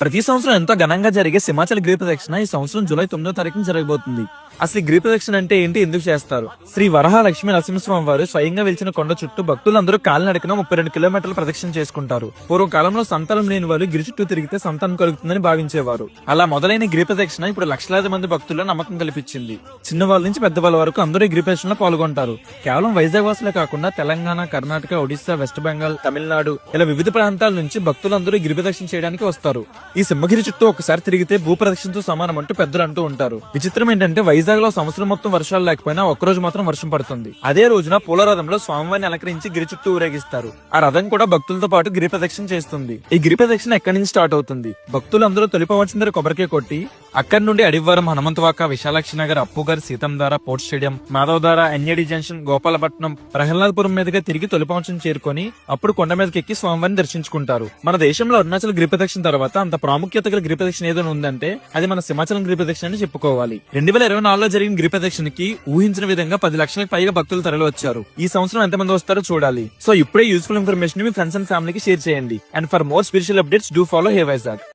ప్రతి సంవత్సరం ఎంతో ఘనంగా జరిగే సింహాచల్ గిరి ప్రదక్షిణ ఈ సంవత్సరం జూలై తొమ్మిదో తారీఖున జరగబోతుంది. అసలు ఈ గిరి ప్రదక్షిణ అంటే ఏంటి? ఎందుకు చేస్తారు? శ్రీ వరహాలక్ష్మి నరసింహస్వామి వారు స్వయంగా వెలిచిన కొండ చుట్టూ భక్తులందరూ కాలినడకన ముప్పై రెండు కిలోమీటర్ల ప్రదక్షిణ చేసుకుంటారు. పూర్వకాలంలో సంతానం లేని వాళ్ళు గిరి చుట్టూ తిరిగితే సంతానం కలుగుతుందని భావించేవారు. అలా మొదలైన గిరి ప్రదక్షిణ ఇప్పుడు లక్షలాది మంది భక్తుల్లో నమ్మకం కల్పించింది. చిన్నవాళ్ళ నుంచి పెద్దవాళ్ళ వరకు అందరూ ఈ గిరి ప్రదక్షిణలో పాల్గొంటారు. కేవలం వైజాగ్ వాసులే కాకుండా తెలంగాణ కర్ణాటక ఒడిశా వెస్ట్ బెంగాల్ తమిళనాడు ఇలా వివిధ ప్రాంతాల నుంచి భక్తులందరూ గిరి ప్రదక్షిణ చేయడానికి వస్తారు. ఈ సింహగిరి చుట్టూ ఒకసారి తిరిగితే భూ ప్రదక్షిణతో సమానం అంటూ పెద్దలు అంటూ ఉంటారు. విచిత్రం ఏంటంటే వైజాగ్ లో సంవత్సరం మొత్తం వర్షాలు లేకపోయినా ఒక్కరోజు మాత్రం వర్షం పడుతుంది. అదే రోజున పూల రథంలో స్వామివారిని అలంకరించి గిరి చుట్టూ ఊరేగిస్తారు. ఆ రథం కూడా భక్తులతో పాటు గిరి ప్రదక్షిణ చేస్తుంది. ఈ గిరి ప్రదక్షిణ ఎక్కడి నుంచి స్టార్ట్ అవుతుంది? భక్తులందరూ అందరూ దగ్గర కొబ్బరికాయ కొట్టి అక్కడి నుండి Adivaram Hanumanthavaka Visalakshi Nagar Appughar Seethammadhara port stadium Madhavadhara NAD junction Gopalapatnam Prahladapuram మీదుగా తిరిగి తొలిపవంచం చేరుకొని అప్పుడు కొండ మీదకి ఎక్కి స్వామివారిని దర్శించుకుంటారు. మన దేశంలో అరుణాచల్ గిరిప్రదక్షిణ తర్వాత అంత ప్రాముఖ్యత గల గిరి ఏదైనా ఉందంటే అది మన సింహాచలం గిరిప్రదక్షిణ అని చెప్పుకోవాలి. రెండు వేల ఇరవై నాలుగులో జరిగిన గిరి ఊహించిన విధంగా పది లక్షలకు పైగా భక్తులు తరలి వచ్చారు. ఈ సంవత్సరం ఎంతమంది వస్తారో చూడాలి. సో ఇప్పుడే యూస్ఫుల్ ఇన్ఫర్మేషన్ మీ ఫ్రెండ్స్ అండ్ ఫ్యామిలీకి షేర్ చేయండి. And for more spiritual updates do follow hey Vizag